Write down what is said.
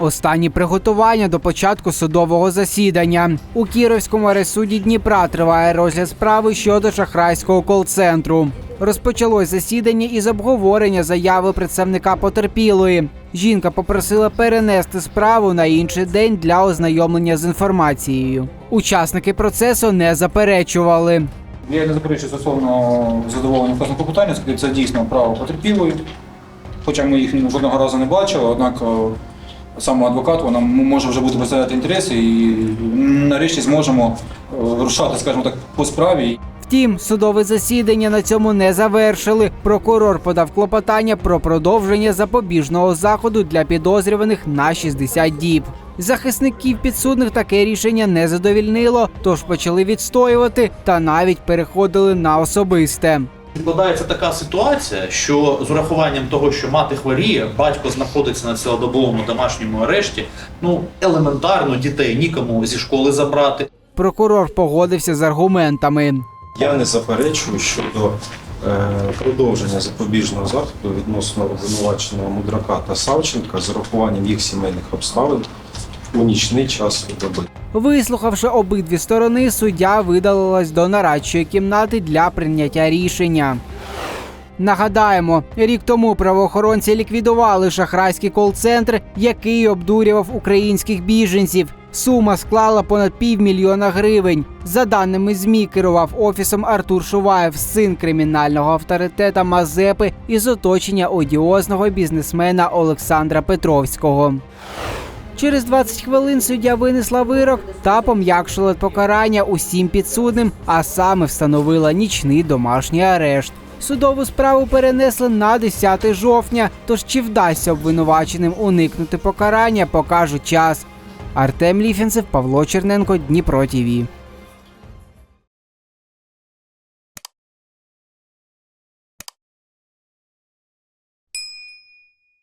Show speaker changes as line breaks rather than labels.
Останні приготування до початку судового засідання у Кіровському райсуді Дніпра триває розгляд справи щодо шахрайського кол-центру. Розпочалось засідання із обговорення заяви представника потерпілої. Жінка попросила перенести справу на інший день для ознайомлення з інформацією. Учасники процесу не заперечували.
Я не заперечую стосовно задоволення вказаного клопотання, оскільки це дійсно право потерпілої. Хоча ми їх жодного разу не бачили, однак е, саме адвокат вона може вже бути представляти інтереси і нарешті зможемо е, рушати, скажімо так, по справі.
Втім, судове засідання на цьому не завершили. Прокурор подав клопотання про продовження запобіжного заходу для підозрюваних на 60 діб. Захисників підсудних таке рішення не задовільнило, тож почали відстоювати та навіть переходили на особисте.
Складається така ситуація, що з урахуванням того, що мати хворіє, батько знаходиться на цілодобовому домашньому арешті. Ну елементарно дітей нікому зі школи забрати.
Прокурор погодився з аргументами.
Я не заперечую щодо е, продовження запобіжного заходу відносно обвинуваченого Мудрака та Савченка з урахуванням їх сімейних обставин у нічний час доби.
Вислухавши обидві сторони, суддя видалилась до нарадчої кімнати для прийняття рішення. Нагадаємо, рік тому правоохоронці ліквідували шахрайський кол-центр, який обдурював українських біженців. Сума склала понад півмільйона гривень. За даними ЗМІ, керував офісом Артур Шуваєв, син кримінального авторитета Мазепи із оточення одіозного бізнесмена Олександра Петровського. Через 20 хвилин суддя винесла вирок та пом'якшила покарання усім підсудним, а саме встановила нічний домашній арешт. Судову справу перенесли на 10 жовтня. Тож чи вдасться обвинуваченим уникнути покарання, покаже час. Артем Ліфінцев, Павло Черненко, Дніпро ТІВІ.